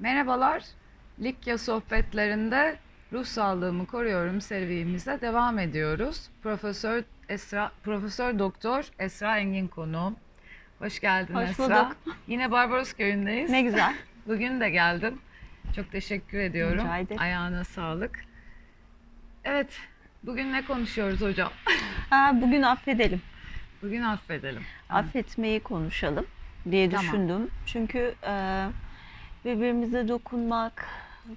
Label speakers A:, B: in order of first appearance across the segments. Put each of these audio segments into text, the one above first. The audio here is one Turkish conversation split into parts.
A: Merhabalar. Likya sohbetlerinde ruh sağlığımı koruyorum serimize devam ediyoruz. Profesör Esra Profesör Doktor Esra Engin konuğum. Hoş geldin
B: Hoş
A: Esra.
B: bulduk.
A: Yine Barbaros köyündeyiz.
B: Ne güzel.
A: Bugün de geldin. Çok teşekkür ediyorum.
B: Rica ederim.
A: Ayağına sağlık. Evet. Bugün ne konuşuyoruz hocam?
B: Ha, bugün affedelim.
A: Bugün affedelim.
B: Affetmeyi konuşalım diye
A: Tamam.
B: düşündüm. Çünkü e, birbirimize dokunmak,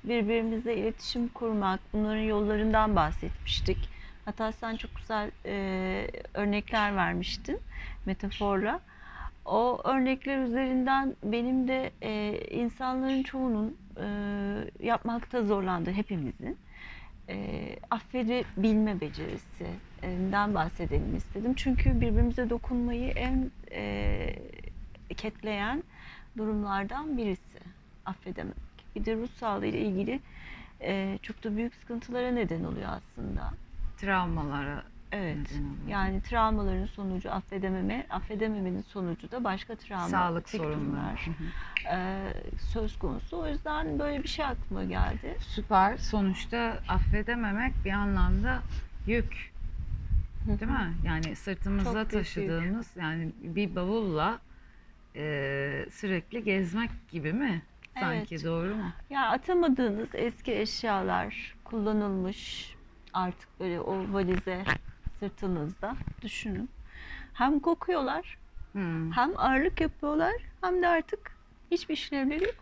B: birbirimizle iletişim kurmak, bunların yollarından bahsetmiştik. Hatta sen çok güzel e, örnekler vermiştin metaforla. O örnekler üzerinden benim de e, insanların çoğunun e, yapmakta zorlandığı hepimizin e, affedebilme becerisinden bahsedelim istedim. Çünkü birbirimize dokunmayı en e, ketleyen durumlardan birisi affedememek. Bir de ruh sağlığı ilgili e, çok da büyük sıkıntılara neden oluyor aslında.
A: Travmalara
B: Evet. Yani travmaların sonucu affedememe, affedememenin sonucu da başka travma,
A: Sağlık hı.
B: e, söz konusu. O yüzden böyle bir şey aklıma geldi.
A: Süper. Sonuçta affedememek bir anlamda yük. Değil mi? Yani sırtımızda
B: Çok büyük yük.
A: taşıdığımız yani bir bavulla e, sürekli gezmek gibi mi? Sanki
B: Evet.
A: doğru mu?
B: Ya atamadığınız eski eşyalar kullanılmış artık böyle o valize sırtınızda düşünün. Hem kokuyorlar,
A: Hmm.
B: hem ağırlık yapıyorlar, hem de artık hiçbir işlevleri yok.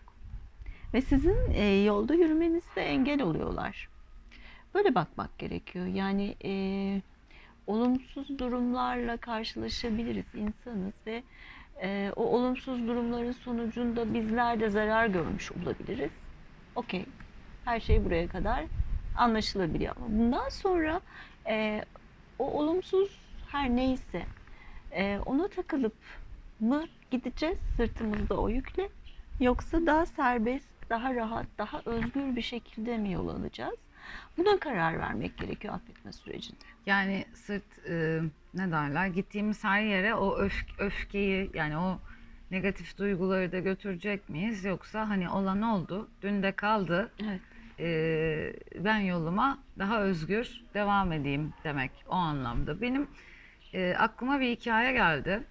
B: Ve sizin e, yolda yürümenizde engel oluyorlar. Böyle bakmak gerekiyor. Yani e, olumsuz durumlarla karşılaşabiliriz insanız ve e, o olumsuz durumların sonucunda bizler de zarar görmüş olabiliriz. Okey. Her şey buraya kadar anlaşılabiliyor ama bundan sonra e, o olumsuz her neyse e, ona takılıp mı gideceğiz sırtımızda o yükle yoksa daha serbest, daha rahat, daha özgür bir şekilde mi yol alacağız? Buna karar vermek gerekiyor affetme sürecinde.
A: Yani sırt e, ne derler? Gittiğimiz her yere o öf, öfkeyi yani o negatif duyguları da götürecek miyiz? Yoksa hani olan oldu, dün de kaldı.
B: Evet.
A: E, ben yoluma daha özgür devam edeyim demek o anlamda. Benim e, aklıma bir hikaye geldi.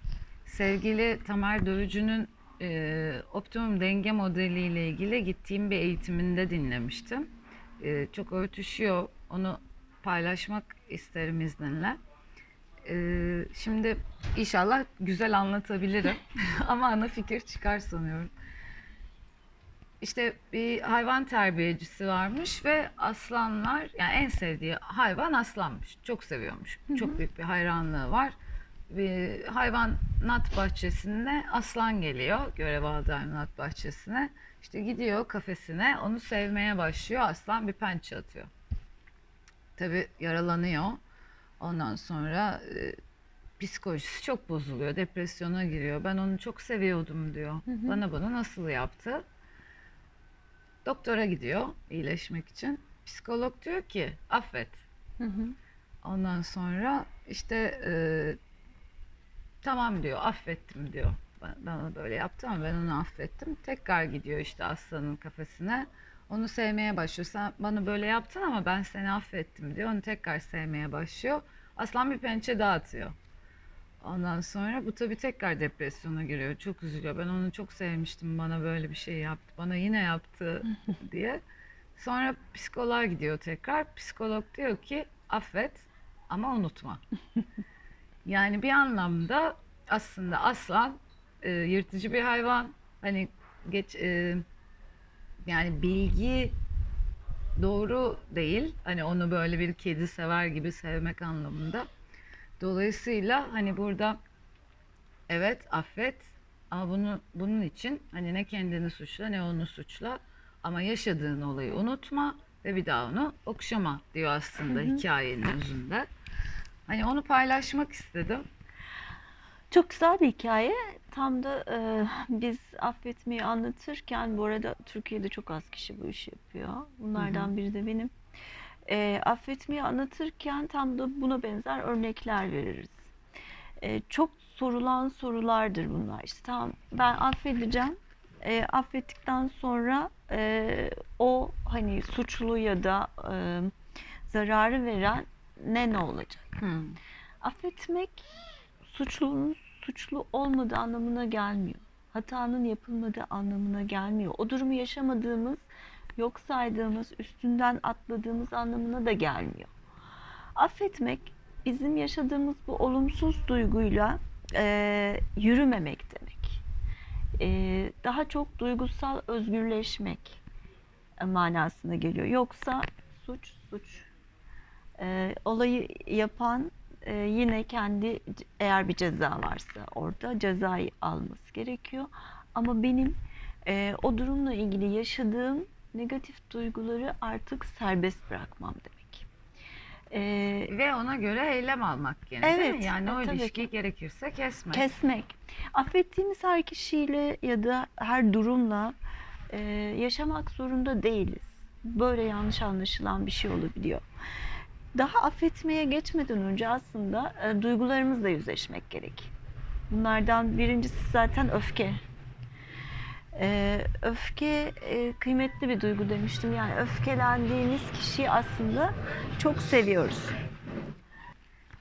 A: Sevgili Tamer Dövücü'nün e, optimum denge modeliyle ilgili gittiğim bir eğitiminde dinlemiştim. E, çok örtüşüyor. Onu paylaşmak isterim izninle. E, şimdi inşallah güzel anlatabilirim. Ama ana fikir çıkar sanıyorum. İşte bir hayvan terbiyecisi varmış ve aslanlar yani en sevdiği hayvan aslanmış. Çok seviyormuş. Çok büyük bir hayranlığı var. Bir hayvanat bahçesinde aslan geliyor. Görev aldığı hayvanat bahçesine. İşte gidiyor kafesine onu sevmeye başlıyor. Aslan bir pençe atıyor. Tabii yaralanıyor. Ondan sonra e, psikolojisi çok bozuluyor. Depresyona giriyor. Ben onu çok seviyordum diyor. Bana bunu nasıl yaptı? Doktora gidiyor iyileşmek için. Psikolog diyor ki affet.
B: Hı hı.
A: Ondan sonra işte e, tamam diyor affettim diyor. Ba- Bana böyle yaptı ama ben onu affettim. Tekrar gidiyor işte aslanın kafesine. Onu sevmeye başlıyor. Sen bana böyle yaptın ama ben seni affettim diyor. Onu tekrar sevmeye başlıyor. Aslan bir pençe daha atıyor. Ondan sonra bu tabii tekrar depresyona giriyor. Çok üzülüyor. Ben onu çok sevmiştim. Bana böyle bir şey yaptı. Bana yine yaptı diye. Sonra psikoloğa gidiyor tekrar. Psikolog diyor ki affet ama unutma. Yani bir anlamda aslında aslan e, yırtıcı bir hayvan. Hani geç e, yani bilgi doğru değil. Hani onu böyle bir kedi sever gibi sevmek anlamında. Dolayısıyla hani burada evet affet ama bunu bunun için hani ne kendini suçla ne onu suçla ama yaşadığın olayı unutma ve bir daha onu okşama diyor aslında hikayenin özünde. Hani onu paylaşmak istedim.
B: Çok güzel bir hikaye. tam da e, biz affetmeyi anlatırken bu arada Türkiye'de çok az kişi bu işi yapıyor. Bunlardan biri de benim. E, affetmeyi anlatırken tam da buna benzer örnekler veririz. E, çok sorulan sorulardır bunlar. İşte tamam ben affedeceğim. E, affettikten sonra e, o hani suçlu ya da e, zararı veren ne ne olacak?
A: Hmm.
B: Affetmek suçlunun suçlu olmadığı anlamına gelmiyor. Hatanın yapılmadığı anlamına gelmiyor. O durumu yaşamadığımız, yok saydığımız, üstünden atladığımız anlamına da gelmiyor. Affetmek bizim yaşadığımız bu olumsuz duyguyla e, yürümemek demek. E, daha çok duygusal özgürleşmek manasına geliyor. Yoksa suç suç. E, olayı yapan e, yine kendi eğer bir ceza varsa orada cezayı alması gerekiyor. Ama benim e, o durumla ilgili yaşadığım negatif duyguları artık serbest bırakmam demek. E,
A: Ve ona göre eylem almak mi?
B: Evet,
A: Yani o
B: e, tabii
A: ilişkiyi gerekirse kesmek.
B: kesmek. Affettiğimiz her kişiyle ya da her durumla e, yaşamak zorunda değiliz. Böyle yanlış anlaşılan bir şey olabiliyor. Daha affetmeye geçmeden önce aslında e, duygularımızla yüzleşmek gerek. Bunlardan birincisi zaten öfke. E, öfke e, kıymetli bir duygu demiştim. Yani öfkelendiğimiz kişiyi aslında çok seviyoruz.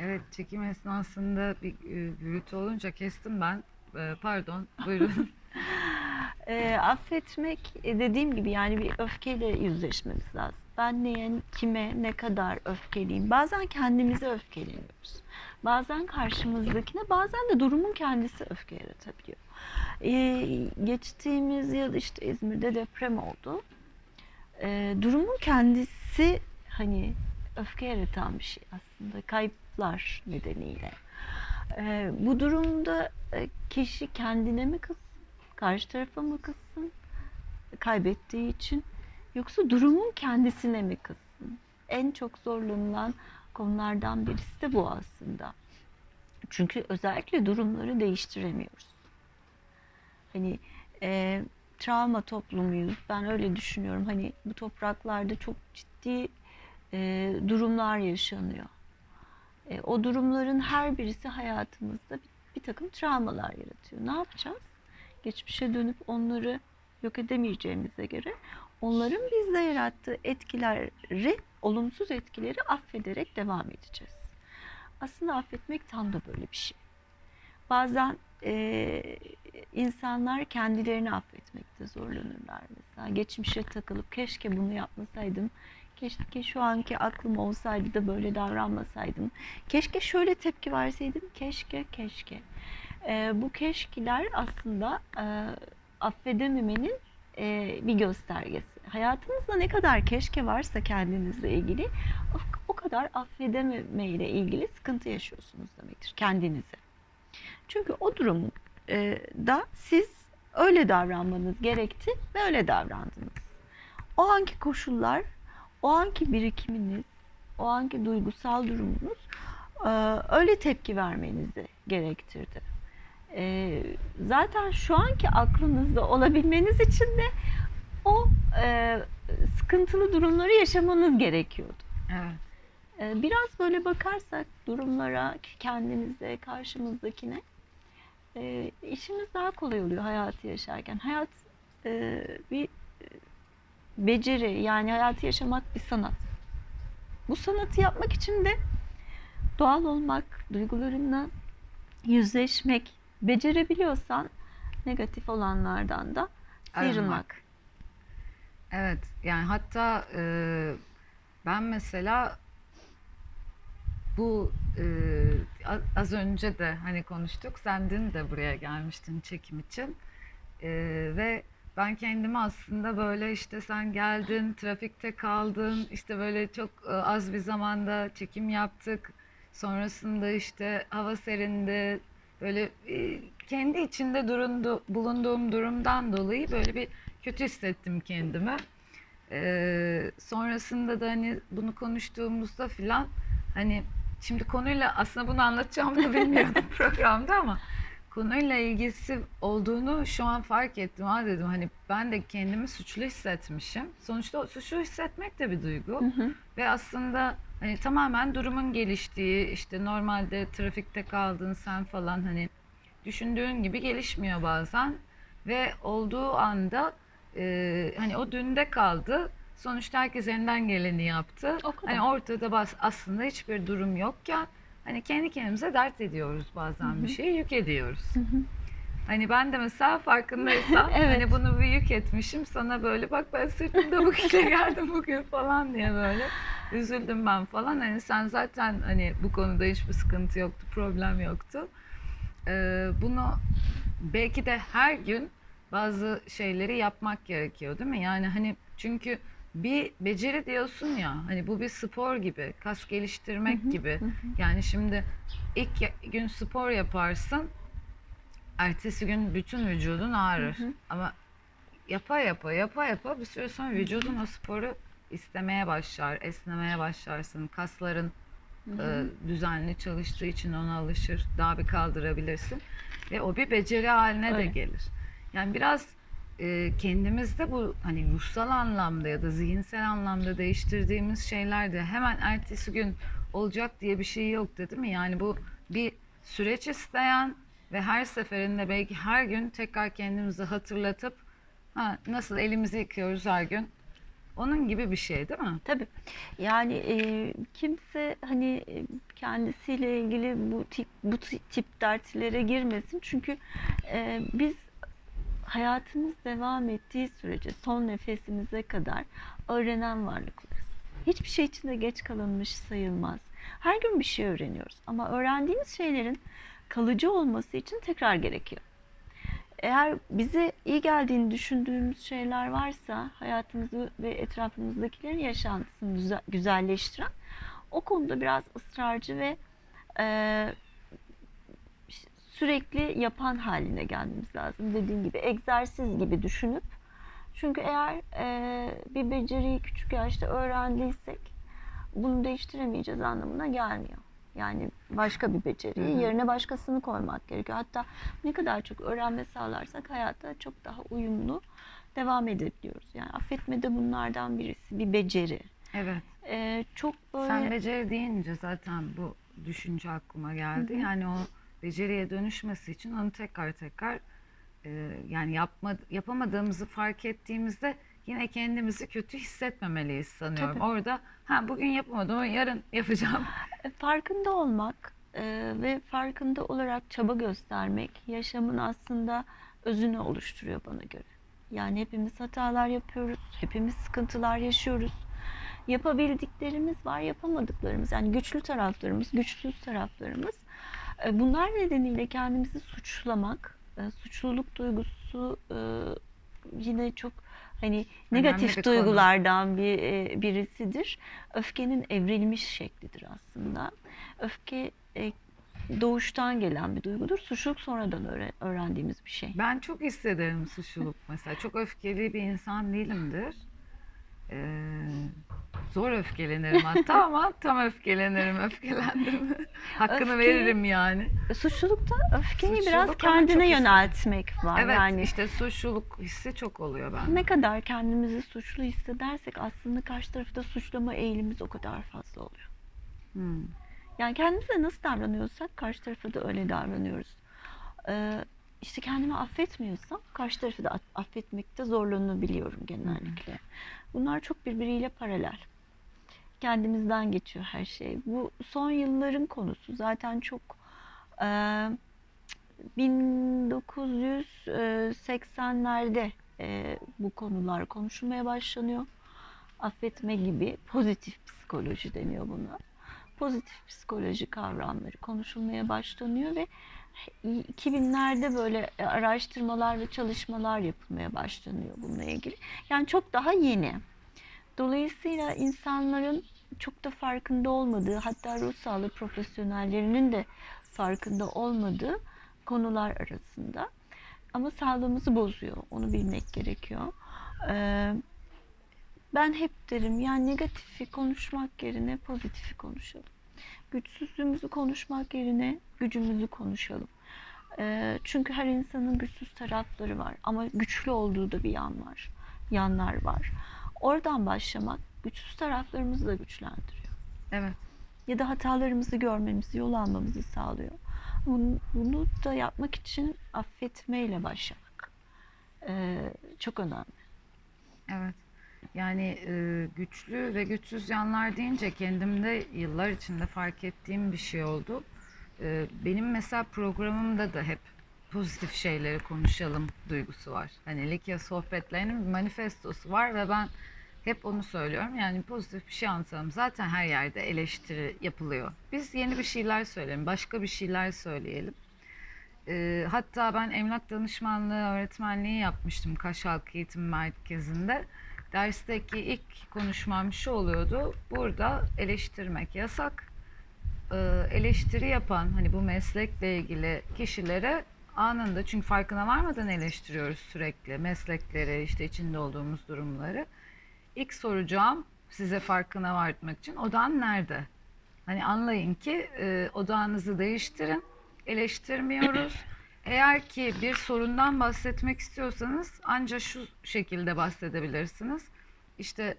A: Evet çekim esnasında bir e, gürültü olunca kestim ben. E, pardon buyurun.
B: E, affetmek e, dediğim gibi yani bir öfkeyle yüzleşmemiz lazım. Ben neye, kime, ne kadar öfkeliyim. Bazen kendimize öfkeleniyoruz. Bazen karşımızdakine, bazen de durumun kendisi öfke yaratabiliyor. E, geçtiğimiz yıl işte İzmir'de deprem oldu. E, durumun kendisi hani öfke yaratan bir şey aslında. Kayıplar nedeniyle. E, bu durumda e, kişi kendine mi kızsın? karşı tarafa mı kızsın kaybettiği için yoksa durumun kendisine mi kızsın? En çok zorlanılan konulardan birisi de bu aslında. Çünkü özellikle durumları değiştiremiyoruz. Hani e, travma toplumuyuz. Ben öyle düşünüyorum. Hani bu topraklarda çok ciddi e, durumlar yaşanıyor. E, o durumların her birisi hayatımızda bir, bir takım travmalar yaratıyor. Ne yapacağız? geçmişe dönüp onları yok edemeyeceğimize göre onların bizde yarattığı etkileri, olumsuz etkileri affederek devam edeceğiz. Aslında affetmek tam da böyle bir şey. Bazen e, insanlar kendilerini affetmekte zorlanırlar. Mesela geçmişe takılıp keşke bunu yapmasaydım, keşke şu anki aklım olsaydı da böyle davranmasaydım, keşke şöyle tepki verseydim, keşke keşke. E, bu keşkiler aslında e, affedememenin e, bir göstergesi. Hayatınızda ne kadar keşke varsa kendinizle ilgili o, kadar affedememe ilgili sıkıntı yaşıyorsunuz demektir kendinize. Çünkü o durumun e, siz öyle davranmanız gerekti ve öyle davrandınız. O anki koşullar, o anki birikiminiz, o anki duygusal durumunuz e, öyle tepki vermenizi gerektirdi. E, zaten şu anki aklınızda olabilmeniz için de o sıkıntılı durumları yaşamanız gerekiyordu.
A: evet.
B: Biraz böyle bakarsak durumlara, kendimize, karşımızdakine e, işimiz daha kolay oluyor hayatı yaşarken. Hayat e, bir beceri yani hayatı yaşamak bir sanat. Bu sanatı yapmak için de doğal olmak, duygularınla yüzleşmek, becerebiliyorsan negatif olanlardan da sıyrılmak.
A: Evet yani hatta e, ben mesela bu e, az önce de hani konuştuk sen dün de buraya gelmiştin çekim için. E, ve ben kendimi aslında böyle işte sen geldin trafikte kaldın işte böyle çok e, az bir zamanda çekim yaptık. Sonrasında işte hava serindi. Böyle e, kendi içinde durundu, bulunduğum durumdan dolayı böyle bir kötü hissettim kendimi. Ee, sonrasında da hani bunu konuştuğumuzda filan hani şimdi konuyla aslında bunu anlatacağımı da bilmiyordum programda ama konuyla ilgisi olduğunu şu an fark ettim. Ha dedim hani ben de kendimi suçlu hissetmişim. Sonuçta suçlu hissetmek de bir duygu.
B: Hı hı.
A: Ve aslında hani tamamen durumun geliştiği işte normalde trafikte kaldın sen falan hani düşündüğün gibi gelişmiyor bazen ve olduğu anda e, hani o dünde kaldı. Sonuçta herkes elinden geleni yaptı.
B: O kadar.
A: Hani ortada bas, aslında hiçbir durum yokken hani kendi kendimize dert ediyoruz bazen bir şeyi yük ediyoruz.
B: Hı hı.
A: Hani ben de mesela farkındaysan
B: Evet.
A: hani bunu bir yük etmişim sana böyle bak ben sırtımda bu kile geldim bugün falan diye böyle üzüldüm ben falan. Hani sen zaten hani bu konuda hiçbir sıkıntı yoktu, problem yoktu. Ee, bunu belki de her gün bazı şeyleri yapmak gerekiyor değil mi? Yani hani çünkü bir beceri diyorsun ya hani bu bir spor gibi, kas geliştirmek
B: Hı hı,
A: gibi.
B: hı hı.
A: Yani şimdi ilk gün spor yaparsın, ertesi gün bütün vücudun ağrır.
B: Hı hı.
A: Ama yapa yapa yapa yapa bir süre sonra vücudun o sporu istemeye başlar, esnemeye başlarsın. Kasların e, düzenli çalıştığı için ona alışır, daha bir kaldırabilirsin ve o bir beceri haline de
B: Öyle.
A: gelir. Yani biraz kendimizde bu hani ruhsal anlamda ya da zihinsel anlamda değiştirdiğimiz şeyler de hemen ertesi gün olacak diye bir şey yok değil mi? Yani bu bir süreç isteyen ve her seferinde belki her gün tekrar kendimizi hatırlatıp ha, nasıl elimizi yıkıyoruz her gün onun gibi bir şey değil mi?
B: Tabii. Yani e, kimse hani kendisiyle ilgili bu tip bu ti- tip dertlere girmesin. Çünkü e, biz hayatımız devam ettiği sürece son nefesimize kadar öğrenen varlıklarız. Hiçbir şey için de geç kalınmış sayılmaz. Her gün bir şey öğreniyoruz ama öğrendiğimiz şeylerin kalıcı olması için tekrar gerekiyor. Eğer bize iyi geldiğini düşündüğümüz şeyler varsa hayatımızı ve etrafımızdakilerin yaşantısını güzel- güzelleştiren o konuda biraz ısrarcı ve e, sürekli yapan haline gelmemiz lazım. Dediğim gibi egzersiz gibi düşünüp çünkü eğer e, bir beceriyi küçük yaşta öğrendiysek bunu değiştiremeyeceğiz anlamına gelmiyor. Yani başka bir beceriyi yerine başkasını koymak gerekiyor. Hatta ne kadar çok öğrenme sağlarsak hayatta çok daha uyumlu devam edebiliyoruz. Yani affetme de bunlardan birisi. Bir beceri.
A: Evet.
B: E, çok böyle
A: Sen beceri deyince zaten bu düşünce aklıma geldi.
B: Hı hı.
A: Yani o beceriye dönüşmesi için onu tekrar tekrar e, yani yapma, yapamadığımızı fark ettiğimizde yine kendimizi kötü hissetmemeliyiz sanıyorum.
B: Tabii.
A: Orada ha bugün yapamadım ama yarın yapacağım.
B: Farkında olmak e, ve farkında olarak çaba göstermek yaşamın aslında özünü oluşturuyor bana göre. Yani hepimiz hatalar yapıyoruz, hepimiz sıkıntılar yaşıyoruz. Yapabildiklerimiz var, yapamadıklarımız. Yani güçlü taraflarımız, güçsüz taraflarımız. E, bunlar nedeniyle kendimizi suçlamak, e, suçluluk duygusu e, yine çok hani negatif
A: bir konu.
B: duygulardan bir e, birisidir. Öfkenin evrilmiş şeklidir aslında. Öfke doğuştan gelen bir duygudur. Suçluluk sonradan öğre- öğrendiğimiz bir şey.
A: Ben çok hissederim suçluluk mesela. Çok öfkeli bir insan değilimdir. Ee, zor öfkelenirim hatta ama tam öfkelenirim. Öfkelendim. Hakkını
B: Öfke-
A: veririm yani.
B: Suçlulukta öfkeyi
A: Suçluluk
B: biraz
A: ama
B: kendine yöneltmek var.
A: Evet
B: yani
A: işte suçluluk hissi çok oluyor bende.
B: ne kadar kendimizi suçlu hissedersek aslında karşı tarafı da suçlama eğilimimiz o kadar fazla oluyor.
A: Hmm.
B: Yani kendimize nasıl davranıyorsak karşı tarafa da öyle davranıyoruz. Ee, işte kendimi affetmiyorsam karşı tarafı da aff- affetmekte zorlanabiliyorum genellikle. Bunlar çok birbiriyle paralel. Kendimizden geçiyor her şey. Bu son yılların konusu zaten çok e, 1980'lerde e, bu konular konuşulmaya başlanıyor. Affetme gibi pozitif psikoloji deniyor buna pozitif psikoloji kavramları konuşulmaya başlanıyor ve 2000'lerde böyle araştırmalar ve çalışmalar yapılmaya başlanıyor bununla ilgili. Yani çok daha yeni. Dolayısıyla insanların çok da farkında olmadığı, hatta ruh sağlığı profesyonellerinin de farkında olmadığı konular arasında. Ama sağlığımızı bozuyor. Onu bilmek gerekiyor. Ben hep derim yani negatifi konuşmak yerine pozitifi konuşalım. Güçsüzlüğümüzü konuşmak yerine gücümüzü konuşalım. E, çünkü her insanın güçsüz tarafları var ama güçlü olduğu da bir yan var. Yanlar var. Oradan başlamak güçsüz taraflarımızı da güçlendiriyor.
A: Evet.
B: Ya da hatalarımızı görmemizi, yol almamızı sağlıyor. Bunu, bunu da yapmak için affetmeyle başlamak e, çok önemli.
A: Evet. Yani e, güçlü ve güçsüz yanlar deyince kendimde yıllar içinde fark ettiğim bir şey oldu. E, benim mesela programımda da hep pozitif şeyleri konuşalım duygusu var. Hani Likya sohbetlerinin bir manifestosu var ve ben hep onu söylüyorum. Yani pozitif bir şey anlatalım. Zaten her yerde eleştiri yapılıyor. Biz yeni bir şeyler söyleyelim, başka bir şeyler söyleyelim. E, hatta ben emlak danışmanlığı öğretmenliği yapmıştım Kaş Halk Eğitim Merkezi'nde. Dersteki ilk konuşmam şu oluyordu. Burada eleştirmek yasak. Ee, eleştiri yapan hani bu meslekle ilgili kişilere anında çünkü farkına varmadan eleştiriyoruz sürekli meslekleri işte içinde olduğumuz durumları. İlk soracağım size farkına varmak için odan nerede? Hani anlayın ki e, odağınızı değiştirin. Eleştirmiyoruz. Eğer ki bir sorundan bahsetmek istiyorsanız ancak şu şekilde bahsedebilirsiniz. İşte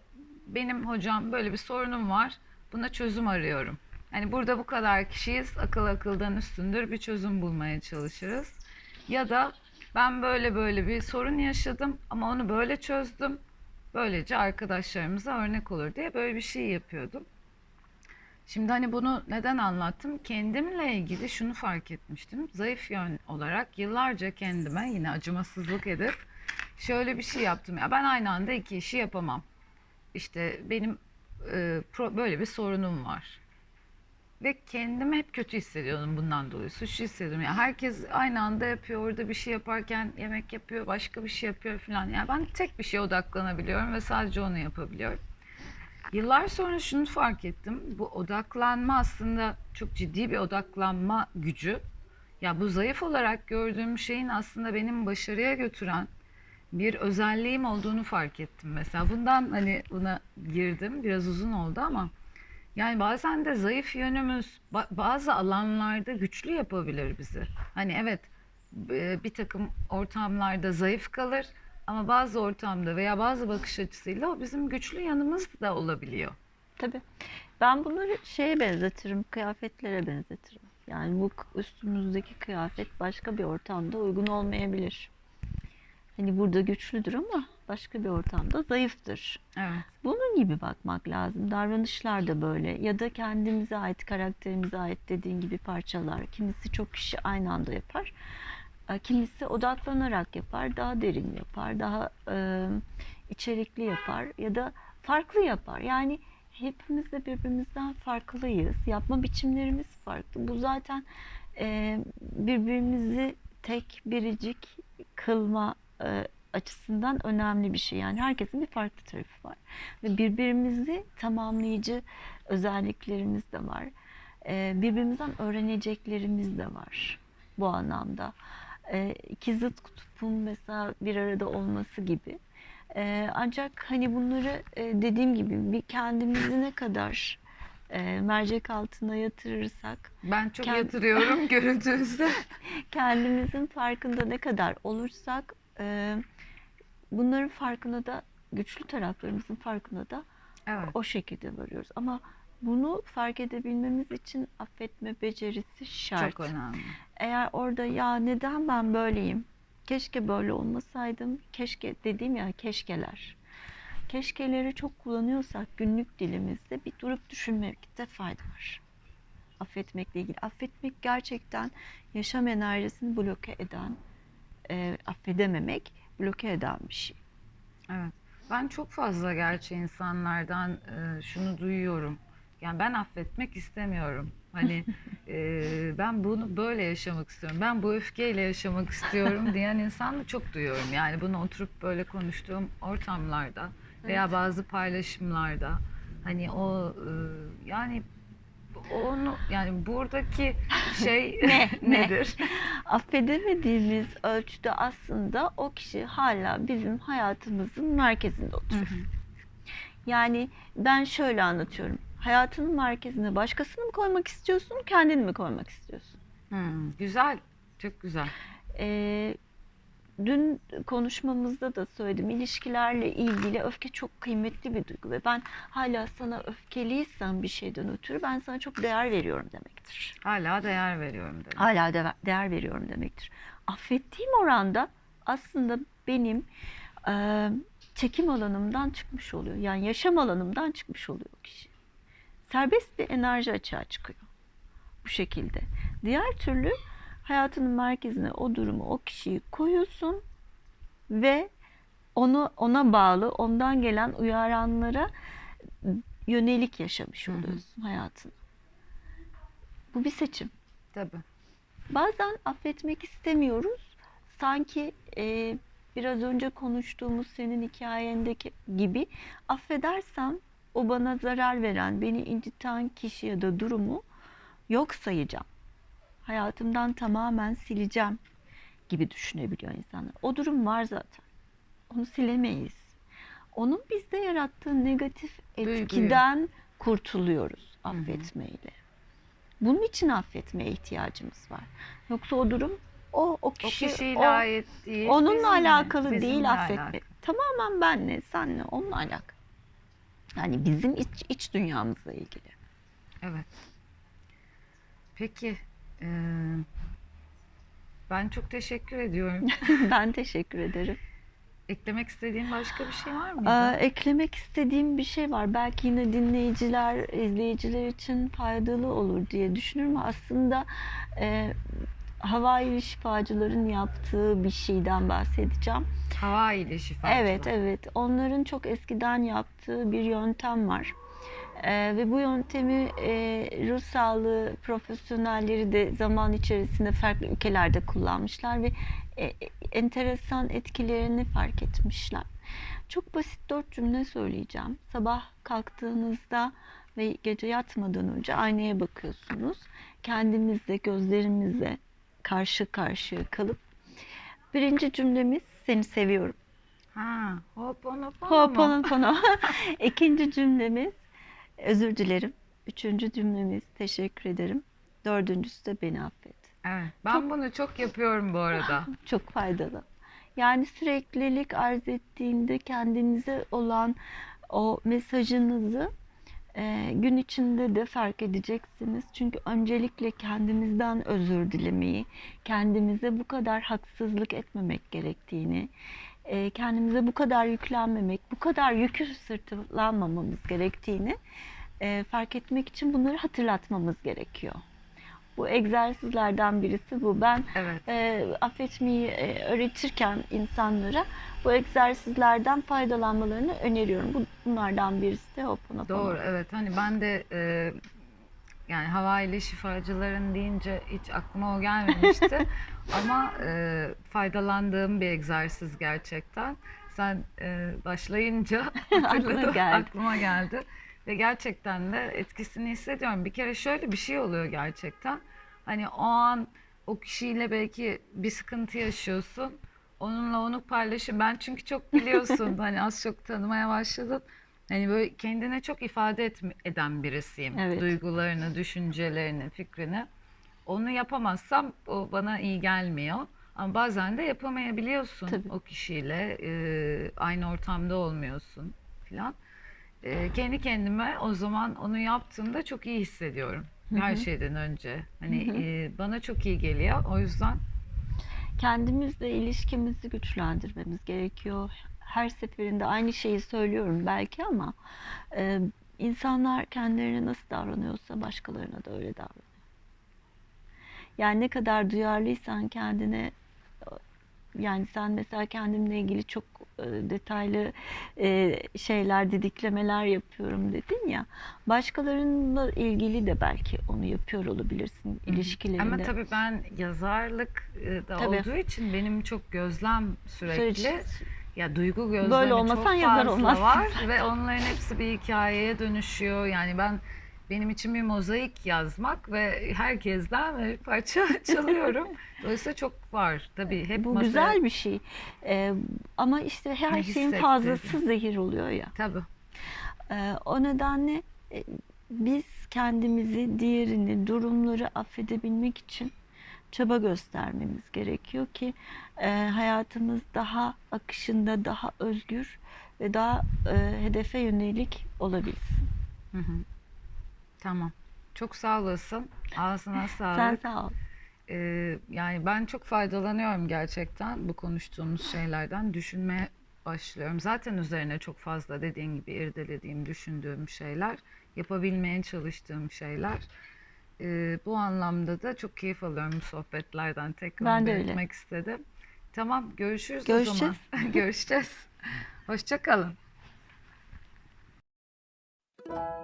A: benim hocam böyle bir sorunum var. Buna çözüm arıyorum. Hani burada bu kadar kişiyiz. Akıl akıldan üstündür. Bir çözüm bulmaya çalışırız. Ya da ben böyle böyle bir sorun yaşadım ama onu böyle çözdüm. Böylece arkadaşlarımıza örnek olur diye böyle bir şey yapıyordum. Şimdi hani bunu neden anlattım? Kendimle ilgili şunu fark etmiştim. Zayıf yön olarak yıllarca kendime yine acımasızlık edip şöyle bir şey yaptım. Ya ben aynı anda iki işi yapamam. İşte benim e, pro- böyle bir sorunum var. Ve kendimi hep kötü hissediyordum bundan dolayı. Suçlu hissediyordum. Ya herkes aynı anda yapıyor. Orada bir şey yaparken yemek yapıyor, başka bir şey yapıyor falan. Yani ben tek bir şeye odaklanabiliyorum ve sadece onu yapabiliyorum. Yıllar sonra şunu fark ettim. Bu odaklanma aslında çok ciddi bir odaklanma gücü. Ya bu zayıf olarak gördüğüm şeyin aslında benim başarıya götüren bir özelliğim olduğunu fark ettim mesela. Bundan hani buna girdim. Biraz uzun oldu ama yani bazen de zayıf yönümüz ba- bazı alanlarda güçlü yapabilir bizi. Hani evet bir takım ortamlarda zayıf kalır ama bazı ortamda veya bazı bakış açısıyla o bizim güçlü yanımız da olabiliyor.
B: Tabii. Ben bunları şeye benzetirim, kıyafetlere benzetirim. Yani bu üstümüzdeki kıyafet başka bir ortamda uygun olmayabilir. Hani burada güçlüdür ama başka bir ortamda zayıftır.
A: Evet.
B: Bunun gibi bakmak lazım. Davranışlar da böyle ya da kendimize ait, karakterimize ait dediğin gibi parçalar. Kimisi çok kişi aynı anda yapar. E, Kimisi odaklanarak yapar, daha derin yapar, daha e, içerikli yapar ya da farklı yapar. Yani hepimiz de birbirimizden farklıyız. Yapma biçimlerimiz farklı. Bu zaten e, birbirimizi tek biricik kılma e, açısından önemli bir şey. Yani herkesin bir farklı tarafı var. Ve birbirimizi tamamlayıcı özelliklerimiz de var. E, birbirimizden öğreneceklerimiz de var bu anlamda. E, iki zıt kutbun mesela bir arada olması gibi. E, ancak hani bunları e, dediğim gibi bir kendimizi ne kadar e, mercek altına yatırırsak
A: Ben çok
B: Kend-
A: yatırıyorum görüntünüzde.
B: kendimizin farkında ne kadar olursak e, bunların farkına da güçlü taraflarımızın farkına da
A: Evet.
B: o şekilde varıyoruz. Ama bunu fark edebilmemiz için affetme becerisi şart.
A: Çok önemli.
B: Eğer orada ya neden ben böyleyim? Keşke böyle olmasaydım. Keşke dediğim ya keşkeler. Keşkeleri çok kullanıyorsak günlük dilimizde bir durup düşünmekte fayda var. Affetmekle ilgili. Affetmek gerçekten yaşam enerjisini bloke eden, e, affedememek bloke eden bir şey.
A: Evet. Ben çok fazla gerçi insanlardan e, şunu duyuyorum. Yani ben affetmek istemiyorum. Hani e, ben bunu böyle yaşamak istiyorum. Ben bu öfkeyle yaşamak istiyorum diyen insan da çok duyuyorum. Yani bunu oturup böyle konuştuğum ortamlarda veya bazı paylaşımlarda hani o e, yani onu yani buradaki şey
B: Ne, ne?
A: nedir?
B: Affedemediğimiz ölçüde aslında o kişi hala bizim hayatımızın merkezinde oturuyor. Yani ben şöyle anlatıyorum. Hayatının merkezine başkasını mı koymak istiyorsun, kendini mi koymak istiyorsun?
A: Hmm, güzel. Çok güzel.
B: Ee, dün konuşmamızda da söyledim. İlişkilerle ilgili öfke çok kıymetli bir duygu ve ben hala sana öfkeliysem bir şeyden ötürü ben sana çok değer veriyorum demektir.
A: Hala değer veriyorum dedim.
B: Hala de- değer veriyorum demektir. Affettiğim oranda aslında benim e, çekim alanımdan çıkmış oluyor. Yani yaşam alanımdan çıkmış oluyor o kişi. Serbest bir enerji açığa çıkıyor. Bu şekilde. Diğer türlü hayatının merkezine o durumu, o kişiyi koyuyorsun ve onu ona bağlı, ondan gelen uyaranlara yönelik yaşamış oluyorsun hayatını. Bu bir seçim.
A: Tabii.
B: Bazen affetmek istemiyoruz. Sanki e, biraz önce konuştuğumuz senin hikayendeki gibi affedersem o bana zarar veren, beni inciten kişi ya da durumu yok sayacağım. Hayatımdan tamamen sileceğim gibi düşünebiliyor insanlar. O durum var zaten. Onu silemeyiz. Onun bizde yarattığı negatif
A: Duyguyu.
B: etkiden kurtuluyoruz
A: hı.
B: affetmeyle. Bunun için affetmeye ihtiyacımız var. Yoksa o durum o o
A: O
B: kişi
A: kişiyle
B: o-
A: ait değil.
B: onunla
A: bizimle,
B: alakalı
A: bizimle
B: değil affetme.
A: alakalı.
B: Tamamen benle, senle, onunla alakalı. Yani bizim iç, iç dünyamızla ilgili.
A: Evet. Peki. eee, ben çok teşekkür ediyorum.
B: ben teşekkür ederim.
A: Eklemek istediğin başka bir şey var mıydı?
B: Aa, eklemek istediğim bir şey var. Belki yine dinleyiciler, izleyiciler için faydalı olur diye düşünüyorum. Aslında e, Havaili şifacıların yaptığı bir şeyden bahsedeceğim.
A: Hava ile şifacılar.
B: Evet, evet. Onların çok eskiden yaptığı bir yöntem var. Ee, ve bu yöntemi e, ruh sağlığı profesyonelleri de zaman içerisinde farklı ülkelerde kullanmışlar ve e, enteresan etkilerini fark etmişler. Çok basit dört cümle söyleyeceğim. Sabah kalktığınızda ve gece yatmadan önce aynaya bakıyorsunuz. Kendimizle, gözlerimizle karşı karşıya kalıp birinci cümlemiz seni seviyorum.
A: Ha, hoponopono mu?
B: Ho'oponopono. İkinci cümlemiz özür dilerim. Üçüncü cümlemiz teşekkür ederim. Dördüncüsü de beni affet.
A: Evet. Ben bunu çok yapıyorum bu arada.
B: Çok faydalı. Yani süreklilik arz ettiğinde kendinize olan o mesajınızı e, gün içinde de fark edeceksiniz. Çünkü öncelikle kendimizden özür dilemeyi, kendimize bu kadar haksızlık etmemek gerektiğini, e, kendimize bu kadar yüklenmemek, bu kadar yükü sırtlanmamamız gerektiğini e, fark etmek için bunları hatırlatmamız gerekiyor. Bu egzersizlerden birisi bu. Ben
A: Evet.
B: e, affetmeyi e, öğretirken insanlara bu egzersizlerden faydalanmalarını öneriyorum. Bu, bunlardan birisi de Ho'oponopono.
A: Doğru. Evet. Hani ben de e, yani hava ile şifacıların deyince hiç aklıma o gelmemişti. Ama e, faydalandığım bir egzersiz gerçekten. Sen e, başlayınca hatırladım,
B: geldi.
A: aklıma geldi. Ve gerçekten de etkisini hissediyorum. Bir kere şöyle bir şey oluyor gerçekten. Hani o an o kişiyle belki bir sıkıntı yaşıyorsun. Onunla onu paylaşın. Ben çünkü çok biliyorsun hani az çok tanımaya başladın. Hani böyle kendine çok ifade etme- eden birisiyim.
B: Evet.
A: Duygularını, düşüncelerini, fikrini. Onu yapamazsam o bana iyi gelmiyor. Ama bazen de yapamayabiliyorsun
B: Tabii.
A: o kişiyle. e, aynı ortamda olmuyorsun filan. E, kendi kendime o zaman onu yaptığımda çok iyi hissediyorum. Her şeyden önce. Hani e, bana çok iyi geliyor. O yüzden
B: Kendimizle ilişkimizi güçlendirmemiz gerekiyor. Her seferinde aynı şeyi söylüyorum belki ama e, insanlar kendilerine nasıl davranıyorsa başkalarına da öyle davranıyor. Yani ne kadar duyarlıysan kendine yani sen mesela kendimle ilgili çok detaylı e, şeyler, didiklemeler yapıyorum dedin ya. Başkalarınınla ilgili de belki onu yapıyor olabilirsin ilişkilerinde.
A: ama tabii ben yazarlık e, da
B: Tabii.
A: olduğu için benim çok gözlem sürekli.
B: Süreç-
A: Ya duygu gözlemi
B: Böyle
A: çok
B: olmasan yazar
A: fazla
B: olmazsın
A: var ve onların hepsi bir hikayeye dönüşüyor. Yani ben benim için bir mozaik yazmak ve herkesten bir parça çalıyorum. Dolayısıyla çok var. Tabii hep
B: Bu
A: masaya-
B: güzel bir şey. Ee, ama işte her
A: Ne
B: şeyin fazlası zehir oluyor ya.
A: Tabii.
B: Ee, o nedenle e, biz kendimizi, diğerini, durumları affedebilmek için çaba göstermemiz gerekiyor ki e, hayatımız daha akışında, daha özgür ve daha e, hedefe yönelik olabilsin.
A: Hı hı. Tamam. Çok sağ olasın. Ağzına sağlık.
B: Sen sağ ol.
A: Ee, yani ben çok faydalanıyorum gerçekten bu konuştuğumuz şeylerden. Düşünme başlıyorum. Zaten üzerine çok fazla dediğin gibi irdelediğim, düşündüğüm şeyler, yapabilmeye çalıştığım şeyler. Ee, bu anlamda da çok keyif alıyorum bu sohbetlerden. Tekrar
B: ben de öyle.
A: istedim. Tamam görüşürüz
B: Görüşeceğiz.
A: o zaman. Görüşeceğiz. Hoşçakalın. Thank you